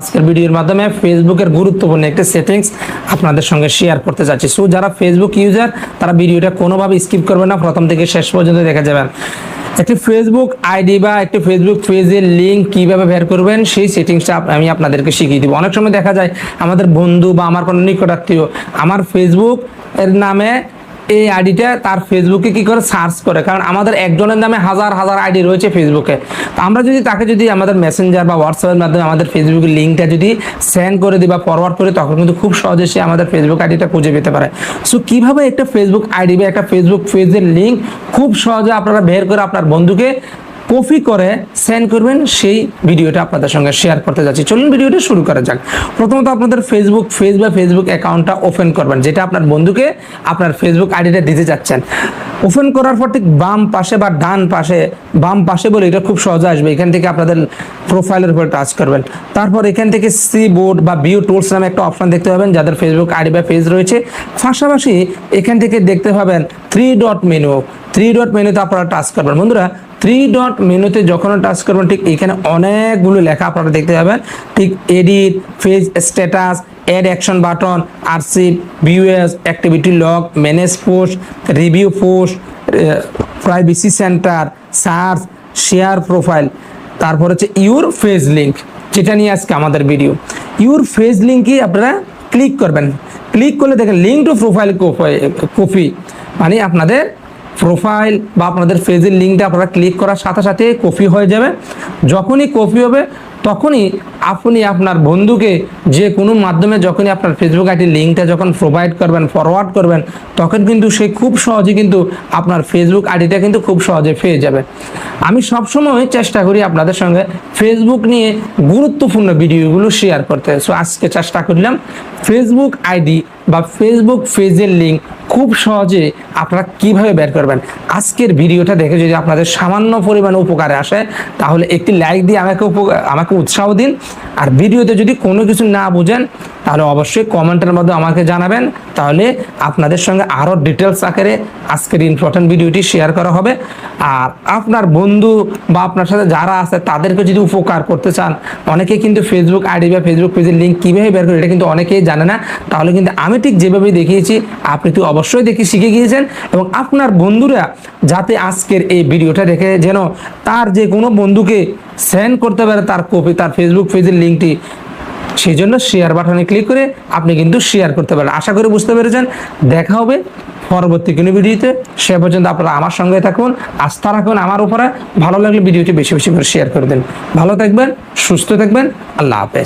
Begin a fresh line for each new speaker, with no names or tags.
আজকের ভিডিওর মাধ্যমে ফেসবুকের গুরুত্বপূর্ণ একটি সেটিংস আপনাদের সঙ্গে শেয়ার করতে যাচ্ছি। সো যারা ফেসবুক ইউজার তারা ভিডিওটা কোনোভাবে স্কিপ করবেন না। প্রথম থেকে শেষ পর্যন্ত দেখে যাবেন। একটি ফেসবুক আইডি বা একটি ফেসবুক পেজের লিঙ্ক কীভাবে বের করবেন, সেই সেটিংসটা আমি আপনাদেরকে শিখিয়ে দিব। অনেক সময় দেখা যায়, আমাদের বন্ধু বা আমার কোনো নিকটাত্মীয়, আমার ফেসবুক এর নামে এই আইডিটা তার ফেসবুকে কি করে সার্চ করে? কারণ আমাদের একজনের নামে হাজার হাজার আইডি রয়েছে ফেসবুকে তো আমরা যদি তাকে যদি আমাদের মেসেঞ্জার বা হোয়াটসঅ্যাপের মাধ্যমে আমাদের ফেসবুকের লিঙ্কটা যদি সেন্ড করে দিই বা ফরওয়ার্ড করি, তখন কিন্তু খুব সহজে সে আমাদের ফেসবুক আইডিটা খুঁজে পেতে পারে। সো কীভাবে একটা ফেসবুক আইডি বা একটা ফেসবুক পেজের লিঙ্ক খুব সহজে আপনারা বের করে আপনার বন্ধুকে কপি করে সেন্ড করবেন, সেই ভিডিওটা আপনাদের সঙ্গে শেয়ার করতে যাচ্ছি। চলুন ভিডিওটা শুরু করা যাক। প্রথমত আপনাদের ফেসবুক পেজ বা ফেসবুক অ্যাকাউন্টটা ওপেন করবেন, যেটা আপনার বন্ধুকে আপনার ফেসবুক আইডিটা দিতে যাচ্ছেন। ওপেন করার পর ঠিক বাম পাশে বা ডান পাশে, বাম পাশে বলে এটা খুব সহজে আসবে। এখান থেকে আপনাদের প্রোফাইলের উপর টাচ করবেন। তারপর এখান থেকে সি বোর্ড বা ভিউ টুলস নামে একটা অপশন দেখতে পাবেন, যাদের ফেসবুক আইডি বা পেজ রয়েছে। পাশাপাশি এখান থেকে দেখতে পাবেন three dot menu three dot মেনুতে আপনারা টাচ করবেন। বন্ধুরা থ্রি ডট মেনুতে যখন টাচ করবেন, ঠিক এখানে অনেকগুলো লেখা আপনারা দেখতে পাবেন। ঠিক edit page status add action button আরসিপ view as activity log manage post review post privacy centre search share profile তারপর হচ্ছে ইউর ফেজ লিঙ্ক যেটা নিয়ে আজকে আমাদের ভিডিও ইউর ফেজ লিঙ্কই আপনারা ক্লিক করবেন। ক্লিক করলে দেখেন লিঙ্ক টু প্রোফাইল কপি মানে আপনাদের প্রোফাইল বা আপনাদের ফেজের লিঙ্কটা আপনারা ক্লিক করার সাথে সাথে কপি হয়ে যাবে। যখনই কপি হবে, তখনই আপনি আপনার বন্ধুকে যে কোনো মাধ্যমে যখনই আপনার ফেসবুক আইডির লিঙ্কটা যখন প্রোভাইড করবেন ফরওয়ার্ড করবেন, তখন কিন্তু সে খুব সহজে কিন্তু আপনার ফেসবুক আইডিটা কিন্তু খুব সহজে পেয়ে যাবে। আমি সবসময় চেষ্টা করি আপনাদের সঙ্গে ফেসবুক নিয়ে গুরুত্বপূর্ণ ভিডিওগুলো শেয়ার করতে। সো আজকে চেষ্টা করলাম ফেসবুক আইডি বা ফেসবুক পেজের লিঙ্ক খুব সহজে আপনারা কীভাবে বের করবেন? আজকের ভিডিওটা দেখে যদি আপনাদের সামান্য পরিমাণে উপকারে আসে, তাহলে একটি লাইক দিয়ে আমাকে আমাকে উৎসাহ দিন। আর ভিডিওতে যদি কোনো কিছু না বুঝেন তাহলে অবশ্যই কমেন্টের মধ্যে আমাকে জানাবেন। তাহলে আপনাদের সঙ্গে আরও ডিটেলস আকারে আজকের ইম্পর্টেন্ট ভিডিওটি শেয়ার করা হবে। আর আপনার বন্ধু বা আপনার সাথে যারা আছে, তাদেরকে যদি উপকার করতে চান অনেকে কিন্তু ফেসবুক আইডি বা ফেসবুক পেজের লিঙ্ক কীভাবে বের করে, এটা কিন্তু অনেকেই জানে না। তাহলে কিন্তু আমি ঠিক যেভাবে দেখিয়েছি, আপনি তো অবশ্যই দেখে শিখে গিয়েছেন এবং আপনার বন্ধুরা যাতে আজকের এই ভিডিওটা দেখে যেন তার যে কোনো বন্ধুকে সেন্ড করতে পারে তার কপি তার ফেসবুক পেজের লিঙ্কটি সেই জন্য শেয়ার বাটনে ক্লিক করে আপনি কিন্তু শেয়ার করতে পারেন। আশা করি বুঝতে পেরেছেন। দেখা হবে পরবর্তী কোনো ভিডিওতে। সে পর্যন্ত আপনারা আমার সঙ্গে থাকুন। আস্থা রাখুন আমার উপরে। ভালো লাগলে ভিডিওটি বেশি বেশি করে শেয়ার করে দিন। ভালো থাকবেন, সুস্থ থাকবেন। আল্লাহ হাফেজ।